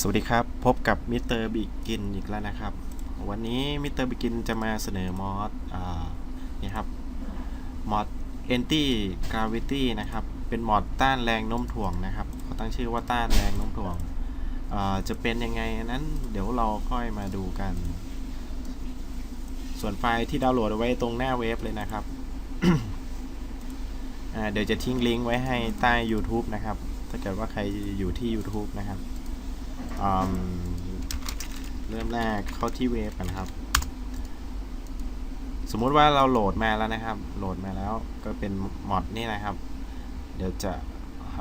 สวัสดีครับ พบกับมิสเตอร์บิกินอีกแล้วนะครับ วันนี้มิสเตอร์บิกินจะมาเสนอมอดอ่านี่ครับมอด anti gravity นะครับ เป็นมอดต้านแรงโน้มถ่วงนะครับเขาตั้งชื่อว่าต้านแรงโน้มถ่วงจะเป็นยังไงนั้นเดี๋ยวเราค่อยมาดูกัน ส่วนไฟล์ที่ดาวน์โหลดเอาไว้ตรงหน้าเว็บเลยนะครับเดี๋ยวจะทิ้งลิงก์ไว้ให้ใต้ YouTube นะครับ ถ้าเกิดว่าใครอยู่ที่ YouTube นะครับ อืมเริ่มแรกเข้าที่เว็บกันครับ สมมุติว่าเราโหลดมาแล้วนะครับ โหลดมาแล้วก็เป็นมอดนี่นะครับ เดี๋ยวจะอ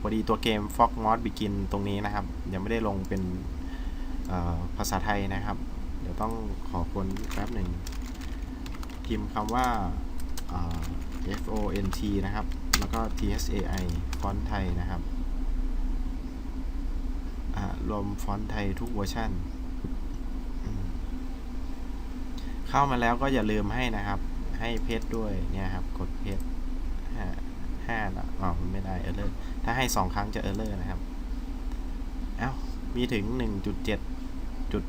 พอดีตัวเกม Fox Mod Begin ตรงนี้นะครับ ยังไม่ได้ลงเป็นภาษาไทยนะครับ เดี๋ยวต้องขอคนแป๊บหนึ่งพิมพ์คำว่า F O N T นะครับ แล้วก็ T S A I ฟอนต์ไทยนะครับ รวมฟอนต์ไทยทุกเวอร์ชันเข้ามาแล้วก็อย่าลืมให้นะครับ ให้เพจด้วยเนี่ยครับ กดเพจห้าห้าละอ๋อมันไม่ได้เออร์เลอร์ถ้าให้สองครั้งจะเออร์เลอร์นะครับ เอ้า มีถึงหนึ่งจุดเจ็ดจุด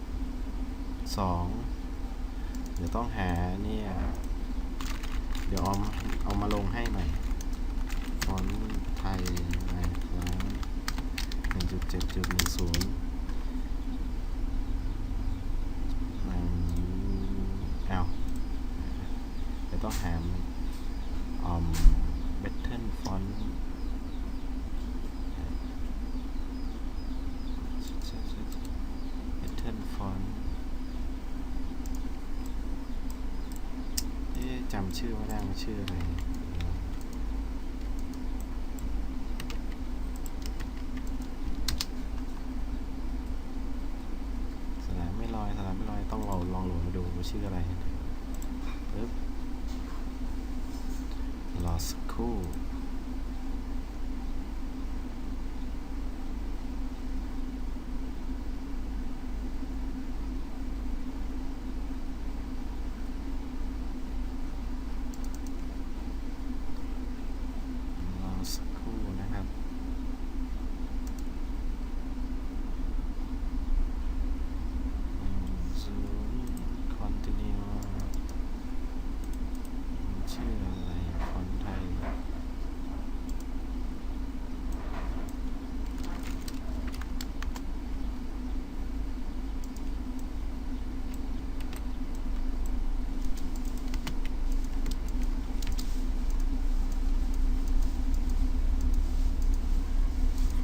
สองเดี๋ยวต้องหาเนี่ย เดี๋ยวเอาเอามาลงให้ เจ็ดจุดหนึ่งศูนย์เอ้าเดี๋ยวต้องหามอืมเบทเทิลฟอนต์เบทเทิลฟอนต์จำชื่อไม่ได้มันชื่ออะไร สนามไม่ลอยสนามไม่ลอยต้องเราลองโหลดมาดู ว่าชื่ออะไรปึ๊บรอสักครู่นะครับ ศูนย์ continue ชื่ออะไรคนไทย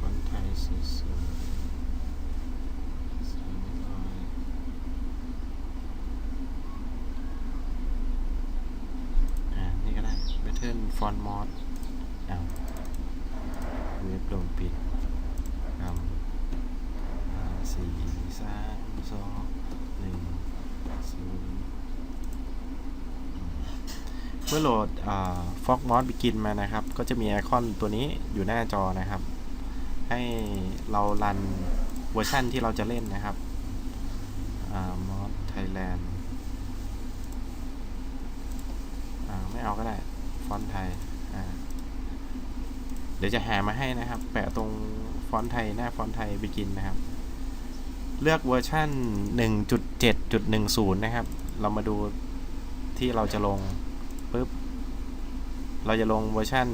คนไทยสวยๆสวยไม่น้อย อ่า นี่ก็ได้ Pattern Font Mod อ้าเว็บโดนปิดทำห้าสี่สามสองหนึ่งศูนย์เมื่อโหลดอ่า Fox Mod Begin มานะครับ ก็จะมีไอคอนตัวนี้อยู่หน้าจอนะครับ ให้เรารันเวอร์ชั่นที่เราจะเล่นนะครับ อ่า Mod Thailand อ่าไม่เอาก็ได้ ฟอนต์ไทยอ่า เดี๋ยวจะหามาให้นะครับ แปะตรงฟอนต์ไทยหน้าฟอนต์ไทยบิกินนะครับ เลือกเวอร์ชัน1.7.10 นะครับ เรามาดูที่เราจะลงปุ๊บ เราจะลงเวอร์ชัน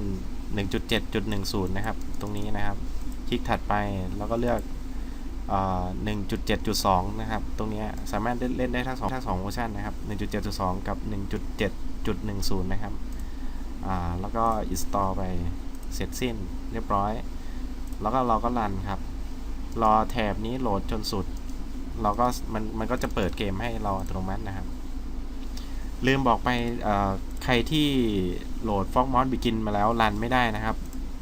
1.7.10 นะครับ ตรงนี้นะครับ คลิกถัดไปแล้วก็เลือกเอ่อ1.7.2 นะครับ ตรงนี้สามารถเล่นได้ทั้งสองทั้งสองเวอร์ชันนะครับ 1.7.2 กับ 1.7.10 นะครับอ่าแล้วก็ install ไป เสร็จสิ้นเรียบร้อย แล้วก็เราก็รันครับ รอแถบนี้โหลดจนสุด เราก็มันมันก็จะเปิดเกมให้เราอัตโนมัตินะครับ ลืมบอกไปใครที่โหลด Fox Mod Begin มาแล้วรันไม่ได้นะครับ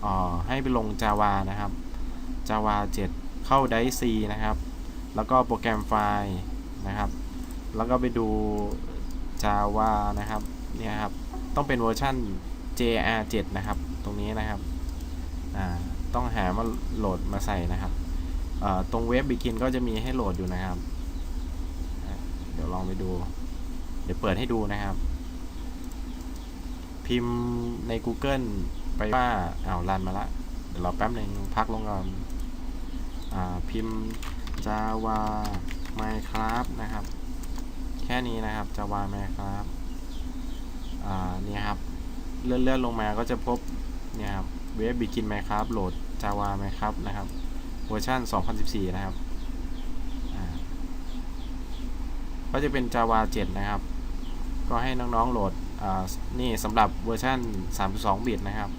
อ่อให้ไปลง Java นะครับ Java 7 เข้า d i c นะครับ แล้วก็โปรแกรมไฟล์นะครับ แล้วก็ไปดู Java นะครับ เนี่ยครับ ต้องเป็นเวอร์ชัน JR7 นะครับ ตรงนี้นะครับต้องหามาโหลดมาใส่นะครับตรงเว็บ Begin ก็จะมีให้โหลดอยู่นะครับ เดี๋ยวลองไปดู เดี๋ยวเปิดให้ดูนะครับ พิมพ์ใน Google ไปว่าอ้าวรันมาละเดี๋ยวรอแป๊บหนึ่งพักลงก่อนอพิมพ์ Java Minecraft นะครับ แค่นี้นะครับ Java Minecraft อ่านี่ครับ เลื่อนเลื่อนลงมาก็จะพบ เนี่ยครับเว็บ Begin Minecraft โหลด Java Minecraft นะครับเวอร์ชัน2014 นะครับก็จะเป็น Java 7 นะครับ ก็ให้น้องๆโหลดนี่สำหรับเวอร์ชัน32 บิตนะครับ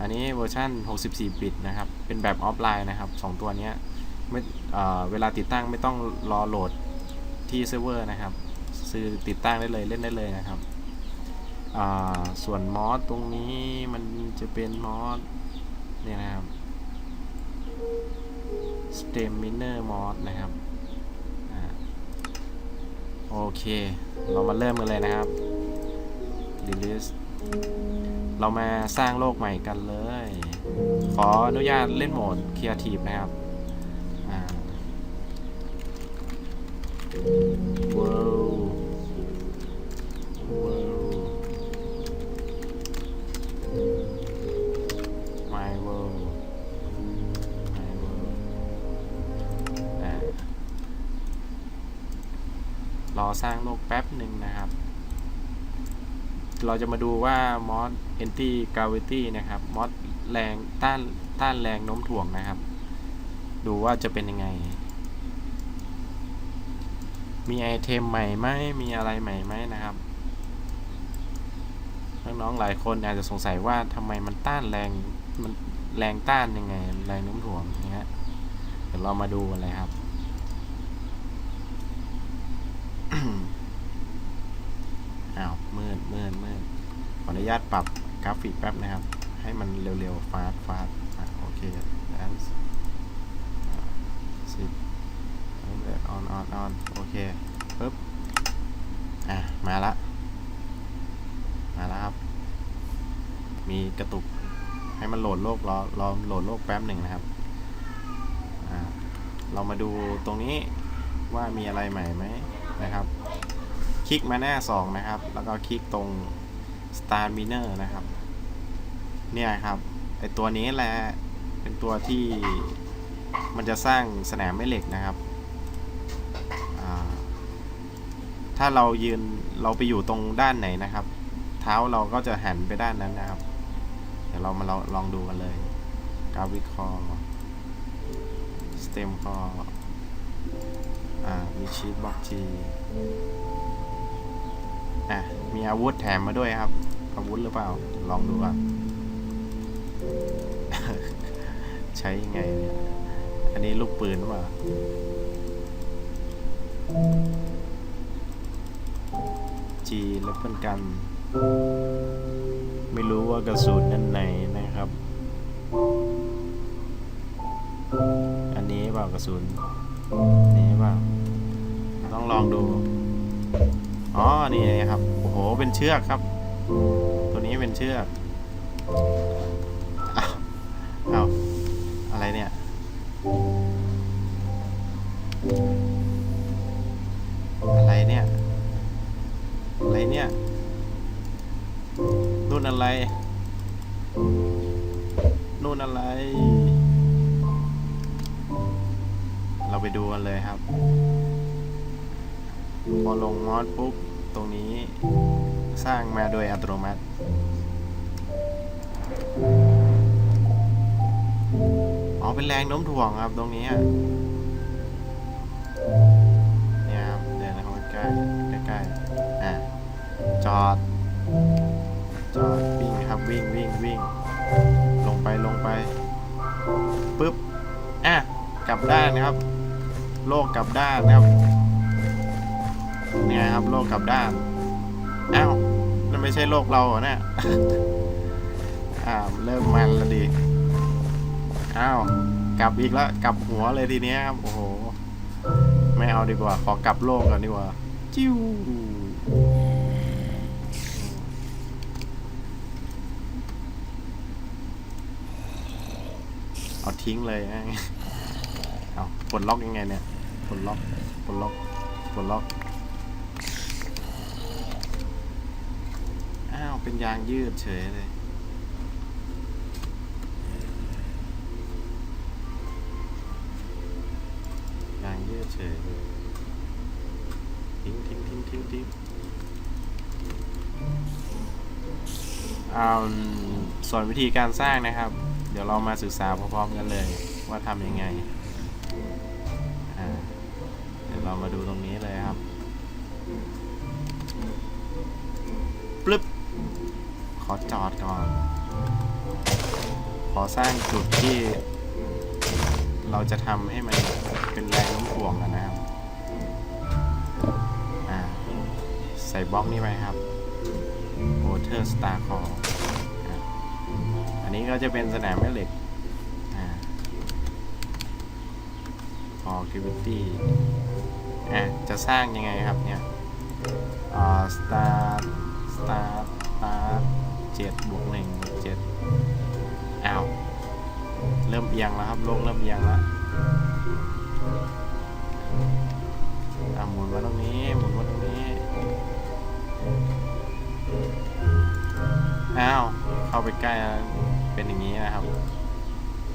อันนี้เวอร์ชัน64 บิตนะครับ เป็นแบบออฟไลน์นะครับ 2 ตัวนี้ไม่เวลาติดตั้งไม่ต้องรอโหลดที่เซิร์ฟเวอร์นะครับ ซื้อติดตั้งได้เลยเล่นได้เลยนะครับ ส่วนมอสตรงนี้มันจะเป็นมอสเนี่ยนะครับ stem miner mod นะครับอโอเค เรามาเริ่มกันเลยนะครับ release เรามาสร้างโลกใหม่กันเลย ขออนุญาตเล่นโหมด Creative นะครับ World อสร้างโลกแป๊บหนึ่งนะครับ เราจะมาดูว่ามอส anti gravity นะครับมอสแรงต้านต้านแรงโน้มถ่วงนะครับ ดูว่าจะเป็นยังไง มีไอเทมใหม่ไหมมีอะไรใหม่ไหมนะครับน้องๆหลายคนอาจจะสงสัยว่าทำไมมันต้านแรงมันแรงต้านยังไง แรงโน้มถ่วงอย่างเงี้ยเดี๋ยวเรามาดูกันเลยครับ อ้าวมืดมืดมืดขออนุญาตปรับกราฟิกแป๊บนะครับ ให้มันเร็วๆฟาสฟาสโอเคแล้วสิบออนออนออนโอเคปึ๊บอะ มาละ มาแล้วครับ มีกระตุก ให้มันโหลดโลกรอรอโหลดโลกแป๊บหนึ่งนะครับ อ่า เรามาดูตรงนี้ว่ามีอะไรใหม่ไหม นะครับ คลิกมาหน้า 2 นะครับ แล้วก็คลิกตรง Star Miner นะครับ เนี่ยครับไอตัวนี้แหละเป็นตัวที่มันจะสร้างสนามแม่เหล็กนะครับ ถ้าเรายืนเราไปอยู่ตรงด้านไหนนะครับ เท้าเราก็จะหันไปด้านนั้นนะครับ เดี๋ยวเรามาลองลองดูกันเลยกาวิคอสเต็มคอ อ่า มีชีตบ็อกจีอะ มีอาวุธแถมมาด้วยครับ อาวุธหรือเปล่า ลองดูอะใช้ยังไงเนี่ย อันนี้ลูกปืนหรือเปล่าจีแล้วเพื่อนกัน ไม่รู้ว่ากระสุนนั่นไหนนะครับ อันนี้เปล่ากระสุน นี้เปล่า ต้องลองดู อ๋อ นี่ครับ โอ้โห เป็นเชือกครับ ตัวนี้เป็นเชือกอ้าวเอาอะไรเนี่ย อะไรเนี่ย อะไรเนี่ยนู่นอะไรนู่นอะไร เราไปดูกันเลยครับพอลงมอดปุ๊บ ตรงนี้สร้างมาโดยอัตโนมัติ อ๋อ เป็นแรงโน้มถ่วงครับตรงนี้เนี่ยครับ เดินเข้าใกล้ใกล้ๆอะจอด จอด วิ่งครับวิ่งวิ่งวิ่ง ลงไปลงไปปุ๊บ อะ กลับด้านนะครับ โลกกลับด้านนะครับเนี่ยครับโลกกลับด้านอ้าวนั่นไม่ใช่โลกเราเหรอเนี่ยอ่าเริ่มมันแล้วดิอ้าวกลับอีกแล้วกลับหัวเลยทีเนี้ยครับโอ้โหไม่เอาดีกว่า ขอกลับโลกก่อนดีกว่า จิ้วเอาทิ้งเลยนเอาปลดล็อกยังไงเนี่ย ปลดล็อกปลดล็อกปลดล็อก อ้าว เป็นยางยืดเฉยเลย ยางยืดเฉยทิ้งทิ้งทิ้งทิ้งทิ้งอ่าส่วนวิธีการสร้างนะครับ เดี๋ยวเรามาศึกษาพร้อมๆกันเลยว่าทำยังไง เรามาดูตรงนี้เลยครับปลึบขอจอดก่อน ขอสร้างจุดที่ เราจะทำให้มันเป็นแรงโน้มถ่วงกันนะครับอ่าใส่บล็อกนี้ไปครับ Water Star Core อะอันนี้ก็จะเป็นสนามแม่เหล็กอ่า For Gravity อะจะสร้างยังไงครับเนี่ยอ่า Start Start Start เจ็ดบวกหนึ่งบวกเจ็ดอ้าวเริ่มเอียงแล้วครับโลกเริ่มเอียงแล้วอะหมุนมาตรงนี้หมุนมาตรงนี้อ้าวเข้าไปใกล้แล้วเป็นอย่างนี้นะครับ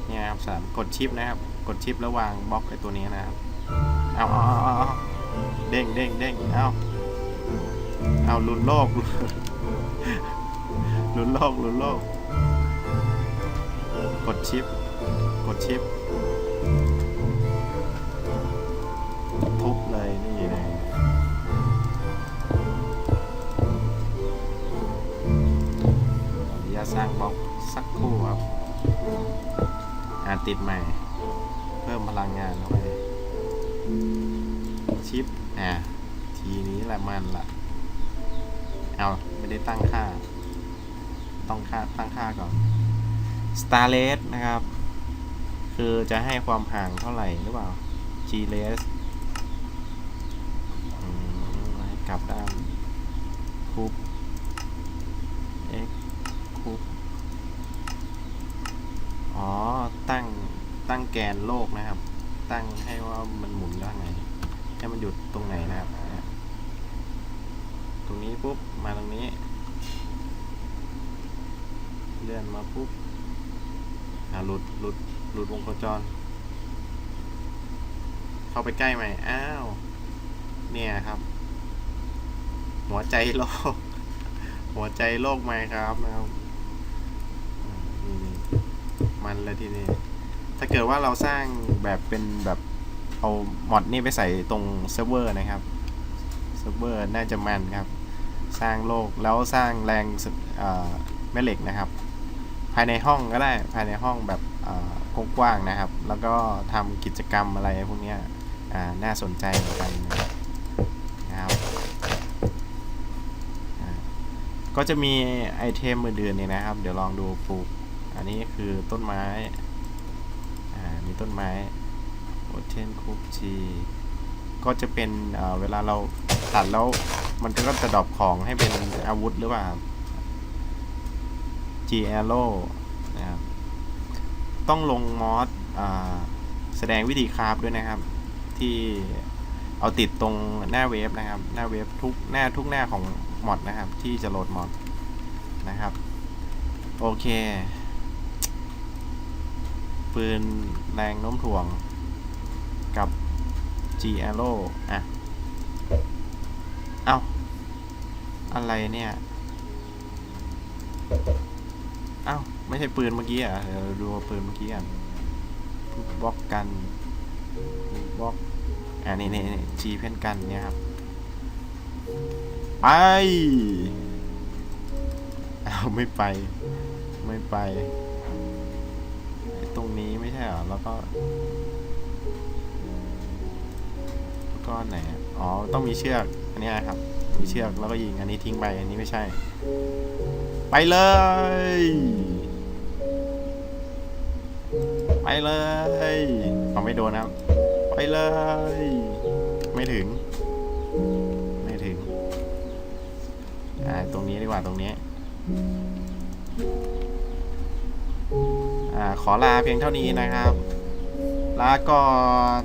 เนี่ยครับสามกดชิปนะครับ กดชิปแล้ววางบล็อกไอตัวนี้นะครับ เอาเอาเอาเอาเด้งเด้งเด้งเอาเอาลุนโลกลุนโลกลุนโลก กดชิป กดชิป ทุบเลยนี่เลยอย่าสร้างบล็อกสักคู่ครับอ่านติดใหม่ เพิ่มพลังงานเข้าไป ชิปอะทีนี้แหละมันละเอาไม่ได้ตั้งค่า ต้องค่าตั้งค่าก่อน Star r a t e นะครับ คือจะให้ความห่างเท่าไหร่หรือเปล่า G r a t e อืมให้กลับด้านคูบ x คูบอ๋อ ตั้งตั้งแกนโลกนะครับ ตั้งให้ว่ามันหมุนด้านไหน ให้มันหยุดตรงไหนนะครับ ตรงนี้ปุ๊บ มาตรงนี้ เลื่อนมาปุ๊บหลุดหลุดหลุดวงโคจร เข้าไปใกล้ไหมอ้าว เนี่ยครับ หัวใจโลก หัวใจโลกไหมครับนะครับนี่มันเลยทีนี้ถ้าเกิดว่าเราสร้างแบบเป็นแบบ เอามอดนี่ไปใส่ตรงเซิร์ฟเวอร์นะครับเซิร์ฟเวอร์น่าจะมันครับ สร้างโลกแล้วสร้างแรงแม่เหล็กนะครับ ภายในห้องก็ได้ภายในห้องแบบกว้างๆนะครับ แล้วก็ทำกิจกรรมอะไรพวกนี้น่าสนใจเหมือนกันนะครับก็จะมีไอเทมอื่นๆเนี่ยนะครับ เดี๋ยวลองดูปลูก อันนี้คือต้นไม้ อ่า มีต้นไม้ โอเทนคุกชีก็จะเป็นเวลาเราตัดแล้วมันก็จะดรอปของให้เป็นอาวุธหรือเปล่าครับ G Arrow นะครับ ต้องลงมอสแสดงวิธีคราฟด้วยนะครับ ที่เอาติดตรงหน้าเว็บนะครับ หน้าเว็บทุกหน้าทุกหน้าของมอดนะครับ ที่จะโหลดมอดนะครับ โอเคปืนแรงโน้มถ่วง G Arrow อะ เอ้าอะไรเนี่ย เอ้า ไม่ใช่ปืนเมื่อกี้อะ เดี๋ยวเราดูปืนเมื่อกี้กันบล็อกกันบล็อก อ่านี่นี่นี่จีเพ่นกันเนี่ยครับ ไป เอาไม่ไป ไม่ไป ตรงนี้ไม่ใช่เหรอ แล้วก็ ก็อันไหนอ๋อต้องมีเชือกอันนี้ครับ มีเชือกแล้วก็ยิงอันนี้ทิ้งไปอันนี้ไม่ใช่ ไปเลย ไปเลยเอาไม่โดนนะครับ ไปเลย ไม่ถึง ไม่ถึงอ่าตรงนี้ดีกว่าตรงนี้อ่าขอลาเพียงเท่านี้นะครับ ลาก่อน